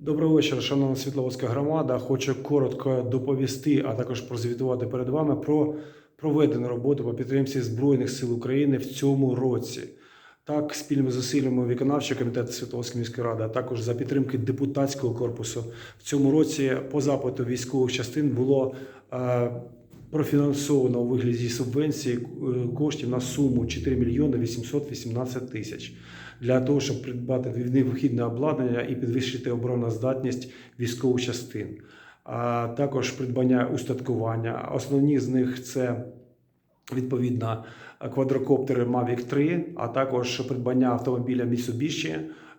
Добрий вечір, шановна Світловодська громада. Хочу коротко доповісти, а також прозвітувати перед вами про проведену роботу по підтримці Збройних сил України в цьому році. Так, спільними зусиллями виконавчого комітету Світловодської міської ради, а також за підтримки депутатського корпусу в цьому році по запиту військових частин було е, профінансовано у вигляді субвенції е, коштів на суму 4 мільйони 818 тисяч для того, щоб придбати необхідне обладнання і підвищити обороноздатність військових частин. А також придбання устаткування. Основні з них це відповідно квадрокоптери Mavic 3, а також придбання автомобіля Mitsubishi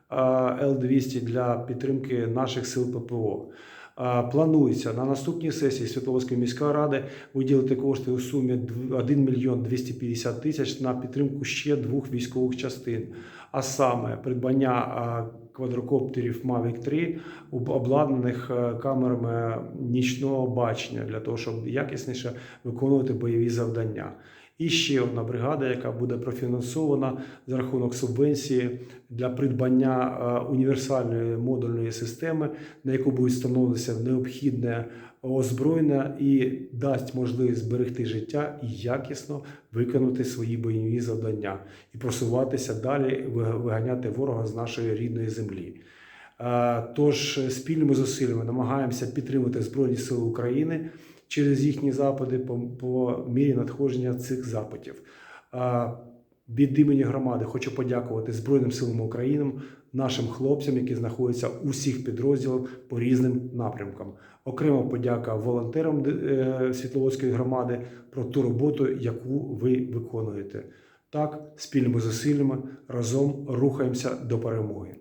L200 для підтримки наших сил ППО. Планується на наступній сесії Світловодської міської ради виділити кошти у сумі дв- 1 мільйон 250 тисяч на підтримку ще двох військових частин, а саме придбання квадрокоптерів Mavic 3, обладнаних е, камерами нічного бачення для того, щоб якісніше виконувати бойові завдання. І ще одна бригада, яка буде профінансована за рахунок субвенції для придбання е, універсальної модульної системи, на яку буде встановлюватися необхідне озброєння і дасть можливість зберегти життя і якісно виконати свої бойові завдання і просуватися далі, виганяти ворога з нашої рідної землі. Е, Тож спільними зусиллями намагаємося підтримати Збройні Сили України через їхні запити по, по мірі надходження цих запитів. Від імені громади хочу подякувати Збройним силам України, нашим хлопцям, які знаходяться у всіх підрозділах по різним напрямкам. Окрема подяка волонтерам е, Світловодської громади про ту роботу, яку ви виконуєте. Так, спільними зусиллями разом рухаємося до перемоги.